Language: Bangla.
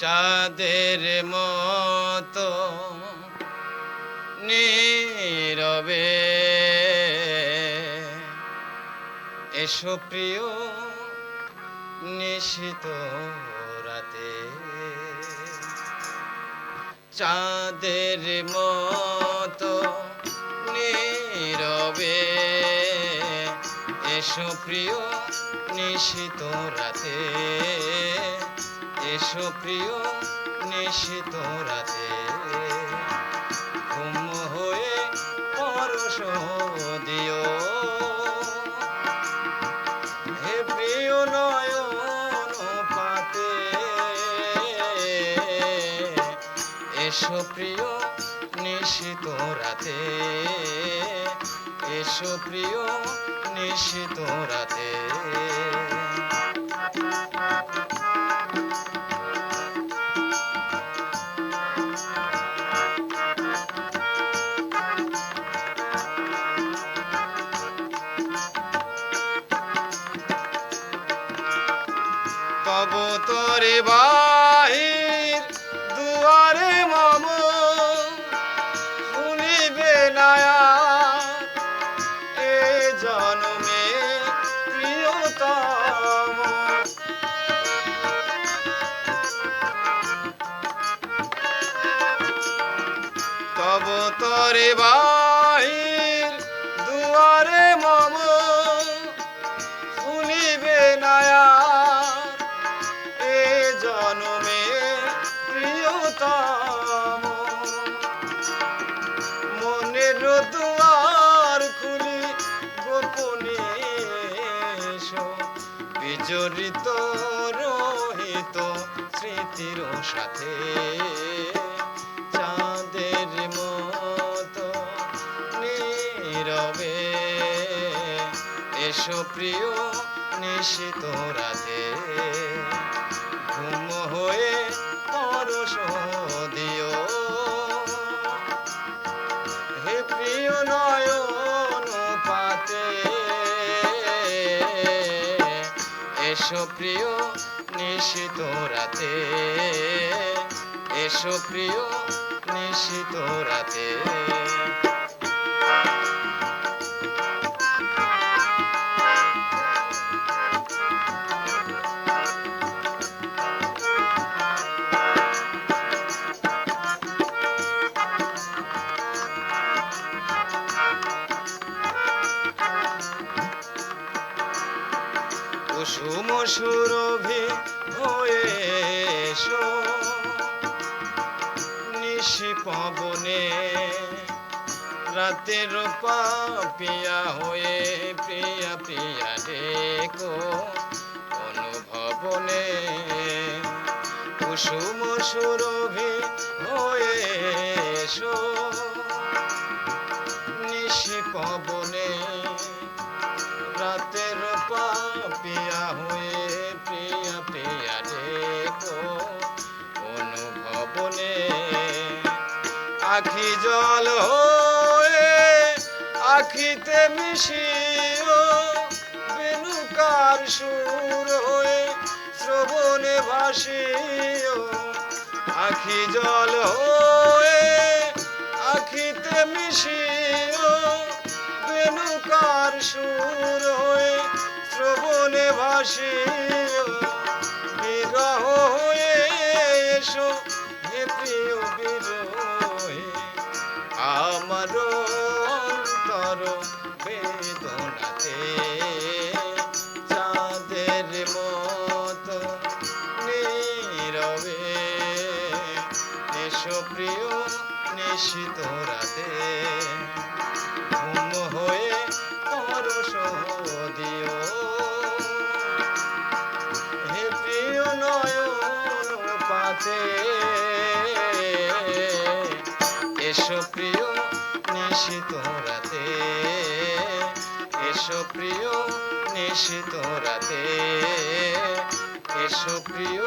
চাঁদের মতো নীরবে। এসো প্রিয় নিশিত রাতে। চাঁদের মতো নীরবে। এসো প্রিয় নিশিত রাতে। এসো প্রিয় নিশিত রাতে। ঘুম হয়ে পরশ দিও। হে প্রিয় নয়ন পাতে, এসো প্রিয় নিশিত রাতে। এসো প্রিয় নিশিত রাতে। তব তোরে বাহির দুয়ারে মম শুনিবে নায়া। এ জন্মে প্রিয়তম। তব তোরে দুয়ার খুলি গোপনে বিজড়িত রহিত স্মৃতির সাথে চাঁদের মতো নীরবে এসো প্রিয় নিশিত রাতে। এসো প্রিয় নিশিত রাতে। এসো প্রিয় নিশিত রাতে। কুসুম সুরভি হয়ে নিশি পবনে রাতের পাপিয়া হয়ে প্রিয়া প্রিয়া ডেকো অনুভবনে। কুসুম সুরভি হয়ে নিশি পবনে আখি জল হয়ে আখিতে মিশিও বেনুকার সুর হয়ে শ্রবণে ভাসিও। আখি জল হয়ে আখিতে মিশিও বেনুকার সুর হয়ে শ্রবণে ভাসিও। অন্তর বেদনাতে। চাঁদের মতো নীরবে এসো প্রিয় নিশিত রাতে। ঘুম হয়ে পরশ দিও হে প্রিয় নয়ন পাতে এসো প্রিয় নিশিত রাতে। এসো প্রিয় নিশিত রাতে। এসো প্রিয়